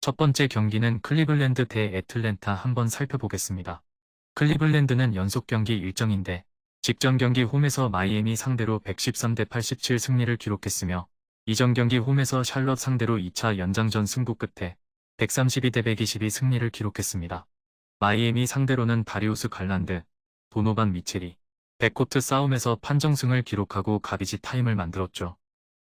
첫 번째 경기는 클리블랜드 대 애틀랜타 한번 살펴보겠습니다. 클리블랜드는 연속 경기 일정인데 직전 경기 홈에서 마이애미 상대로 113대 87 승리를 기록했으며 이전 경기 홈에서 샬럿 상대로 2차 연장전 승부 끝에 132대 122 승리를 기록했습니다. 마이애미 상대로는 다리우스 갈란드, 도노반 미첼이 백코트 싸움에서 판정승을 기록하고 가비지 타임을 만들었죠.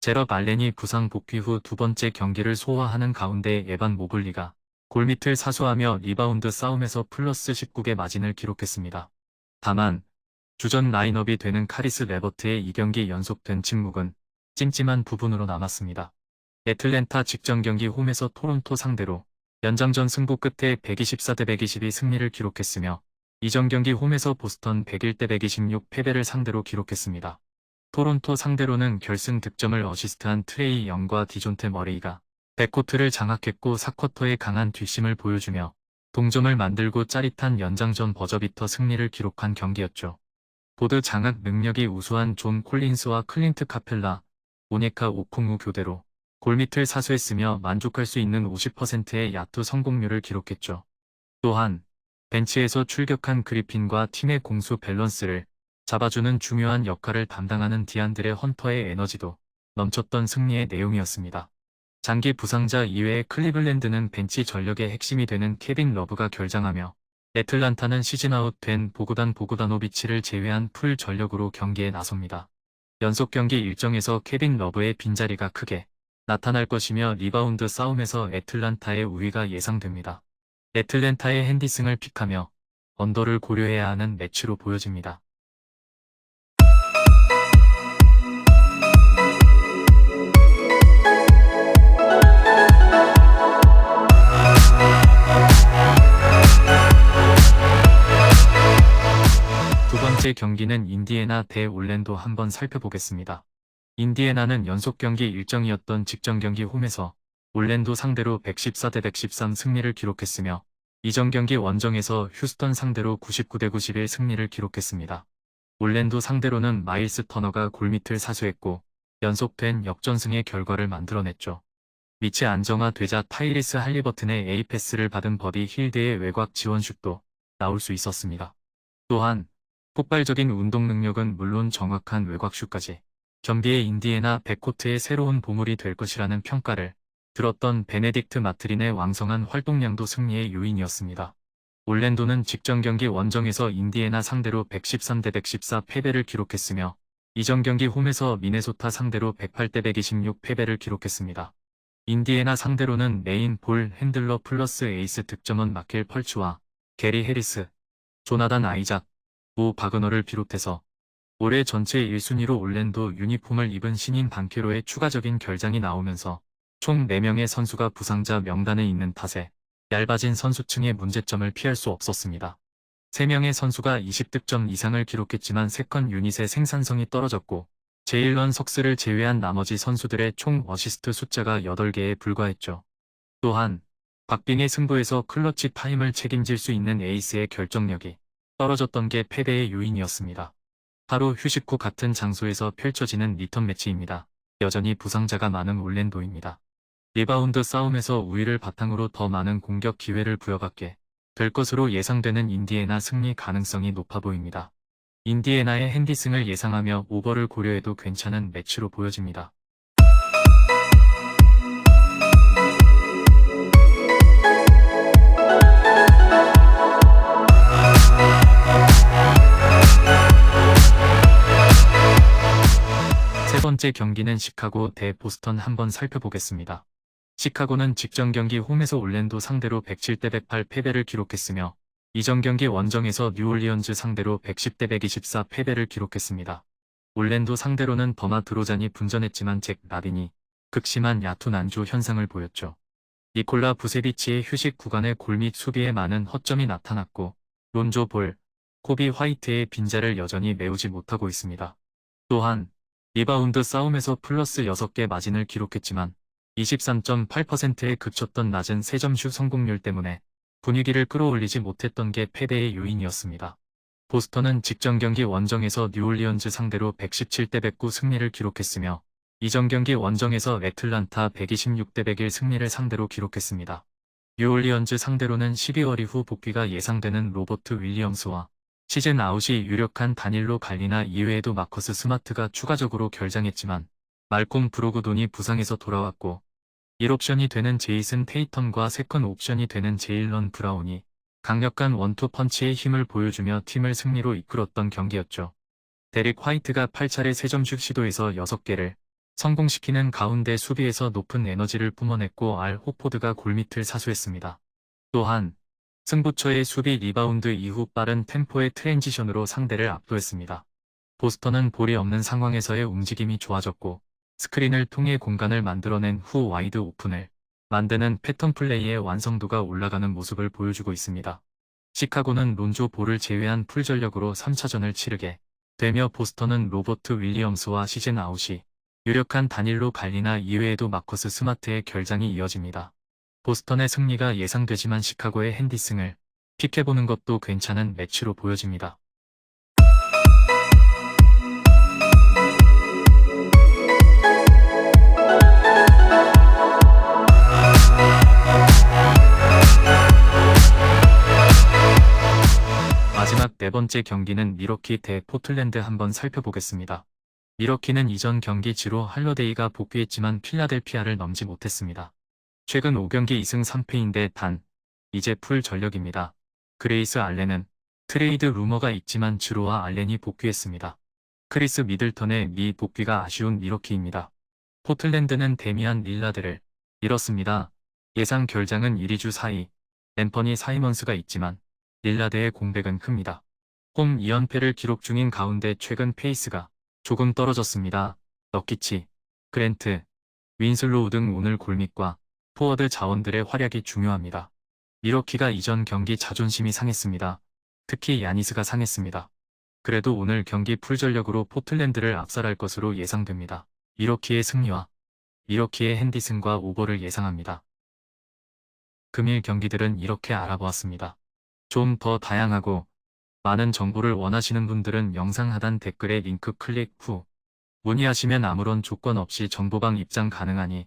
제럽 알렌이 부상 복귀 후 두 번째 경기를 소화하는 가운데 에반 모블리가 골밑을 사수하며 리바운드 싸움에서 플러스 19개 마진을 기록했습니다. 다만 주전 라인업이 되는 카리스 레버트의 2경기 연속된 침묵은 찜찜한 부분으로 남았습니다. 애틀랜타 직전 경기 홈에서 토론토 상대로 연장전 승부 끝에 124대 122 승리를 기록했으며 이전 경기 홈에서 보스턴 101대 126 패배를 상대로 기록했습니다. 토론토 상대로는 결승 득점을 어시스트한 트레이 영과 디존테 머레이가 백코트를 장악했고 4쿼터의 강한 뒷심을 보여주며 동점을 만들고 짜릿한 연장전 버저비터 승리를 기록한 경기였죠. 보드 장악 능력이 우수한 존 콜린스와 클린트 카펠라, 오네카 오콩우 교대로 골밑을 사수했으며 만족할 수 있는 50%의 야투 성공률을 기록했죠. 또한 벤치에서 출격한 그리핀과 팀의 공수 밸런스를 잡아주는 중요한 역할을 담당하는 디안드레 헌터의 에너지도 넘쳤던 승리의 내용이었습니다. 장기 부상자 이외에 클리블랜드는 벤치 전력의 핵심이 되는 케빈 러브가 결장하며 애틀란타는 시즌아웃 된 보구단 보구다노비치를 제외한 풀 전력으로 경기에 나섭니다. 연속 경기 일정에서 케빈 러브의 빈자리가 크게 나타날 것이며 리바운드 싸움에서 애틀란타의 우위가 예상됩니다. 애틀랜타의 핸디승을 픽하며 언더를 고려해야 하는 매치로 보여집니다. 번째 경기는 인디애나 대 올랜도 한번 살펴보겠습니다. 인디애나는 연속 경기 일정이었던 직전 경기 홈에서 올랜도 상대로 114대 113 승리를 기록했으며 이전 경기 원정에서 휴스턴 상대로 99대 91 승리를 기록했습니다. 올랜도 상대로는 마일스 터너가 골밑을 사수했고 연속된 역전승의 결과를 만들어냈죠. 밑이 안정화되자 타이리스 할리버튼의 A패스를 받은 버디 힐드의 외곽 지원슛도 나올 수 있었습니다. 또한 폭발적인 운동 능력은 물론 정확한 외곽슛까지 겸비의 인디애나 백코트의 새로운 보물이 될 것이라는 평가를 들었던 베네딕트 마트린의 왕성한 활동량도 승리의 요인이었습니다. 올랜도는 직전 경기 원정에서 인디애나 상대로 113대 114 패배를 기록했으며 이전 경기 홈에서 미네소타 상대로 108대 126 패배를 기록했습니다. 인디애나 상대로는 메인 볼 핸들러 플러스 에이스 득점원 마켈 펄츠와 게리 해리스, 조나단 아이작, 모 바그너를 비롯해서 올해 전체 1순위로 올랜도 유니폼을 입은 신인 반케로의 추가적인 결장이 나오면서 총 4명의 선수가 부상자 명단에 있는 탓에 얇아진 선수층의 문제점을 피할 수 없었습니다. 3명의 선수가 20득점 이상을 기록했지만 세컨 유닛의 생산성이 떨어졌고 제일런 석스를 제외한 나머지 선수들의 총 어시스트 숫자가 8개에 불과했죠. 또한 박빙의 승부에서 클러치 타임을 책임질 수 있는 에이스의 결정력이 떨어졌던 게 패배의 요인이었습니다. 하루 휴식 후 같은 장소에서 펼쳐지는 리턴 매치입니다. 여전히 부상자가 많은 올랜도입니다. 리바운드 싸움에서 우위를 바탕으로 더 많은 공격 기회를 부여받게 될 것으로 예상되는 인디애나 승리 가능성이 높아 보입니다. 인디애나의 핸디승을 예상하며 오버를 고려해도 괜찮은 매치로 보여집니다. 번째 경기는 시카고 대 보스턴 한번 살펴보겠습니다. 시카고는 직전 경기 홈에서 올랜도 상대로 107대 108 패배를 기록했으며 이전 경기 원정에서 뉴올리언즈 상대로 110대 124 패배를 기록했습니다. 올랜도 상대로는 버마 드로잔이 분전했지만 잭 라빈이 극심한 야투 난조 현상을 보였죠. 니콜라 부세비치의 휴식 구간의 골밑 수비에 많은 허점이 나타났고 론조 볼, 코비 화이트의 빈자를 여전히 메우지 못하고 있습니다. 또한 리바운드 싸움에서 플러스 6개 마진을 기록했지만 23.8%에 그쳤던 낮은 3점슛 성공률 때문에 분위기를 끌어올리지 못했던 게 패배의 요인이었습니다. 보스턴은 직전 경기 원정에서 뉴올리언즈 상대로 117대 109 승리를 기록했으며 이전 경기 원정에서 애틀란타 126대 101 승리를 상대로 기록했습니다. 뉴올리언즈 상대로는 12월 이후 복귀가 예상되는 로버트 윌리엄스와 시즌 아웃이 유력한 다닐로 갈리나 이외에도 마커스 스마트가 추가적으로 결장했지만 말콤 브로그돈이 부상에서 돌아왔고 1옵션이 되는 제이슨 테이턴과 세컨 옵션이 되는 제일런 브라운이 강력한 원투 펀치의 힘을 보여주며 팀을 승리로 이끌었던 경기였죠. 데릭 화이트가 8차례 3점슛 시도에서 6개를 성공시키는 가운데 수비에서 높은 에너지를 뿜어냈고 알 호포드가 골밑을 사수했습니다. 또한 승부처의 수비 리바운드 이후 빠른 템포의 트랜지션으로 상대를 압도했습니다. 보스턴은 볼이 없는 상황에서의 움직임이 좋아졌고 스크린을 통해 공간을 만들어낸 후 와이드 오픈을 만드는 패턴 플레이의 완성도가 올라가는 모습을 보여주고 있습니다. 시카고는 론조 볼을 제외한 풀 전력으로 3차전을 치르게 되며 보스턴은 로버트 윌리엄스와 시즌 아웃이 유력한 단일로 갈리나 이외에도 마커스 스마트의 결장이 이어집니다. 보스턴의 승리가 예상되지만 시카고의 핸디승을 픽해보는 것도 괜찮은 매치로 보여집니다. 마지막 네 번째 경기는 미러키 대 포틀랜드 한번 살펴보겠습니다. 미러키는 이전 경기 지로 할러데이가 복귀했지만 필라델피아를 넘지 못했습니다. 최근 5경기 2승 3패인데 단, 이제 풀 전력입니다. 그레이스 알렌은 트레이드 루머가 있지만 주로와 알렌이 복귀했습니다. 크리스 미들턴의 미 복귀가 아쉬운 미러키입니다. 포틀랜드는 데미안 릴라드를 잃었습니다. 예상 결장은 1위주 사이, 엠퍼니 사이먼스가 있지만 릴라드의 공백은 큽니다. 홈 2연패를 기록 중인 가운데 최근 페이스가 조금 떨어졌습니다. 럭키치, 그랜트, 윈슬로우 등 오늘 골밑과 포워드 자원들의 활약이 중요합니다. 미러키가 이전 경기 자존심이 상했습니다. 특히 야니스가 상했습니다. 그래도 오늘 경기 풀전력으로 포틀랜드를 압살할 것으로 예상됩니다. 미러키의 승리와 미러키의 핸디슨과 오버를 예상합니다. 금일 경기들은 이렇게 알아보았습니다. 좀 더 다양하고 많은 정보를 원하시는 분들은 영상 하단 댓글에 링크 클릭 후 문의하시면 아무런 조건 없이 정보방 입장 가능하니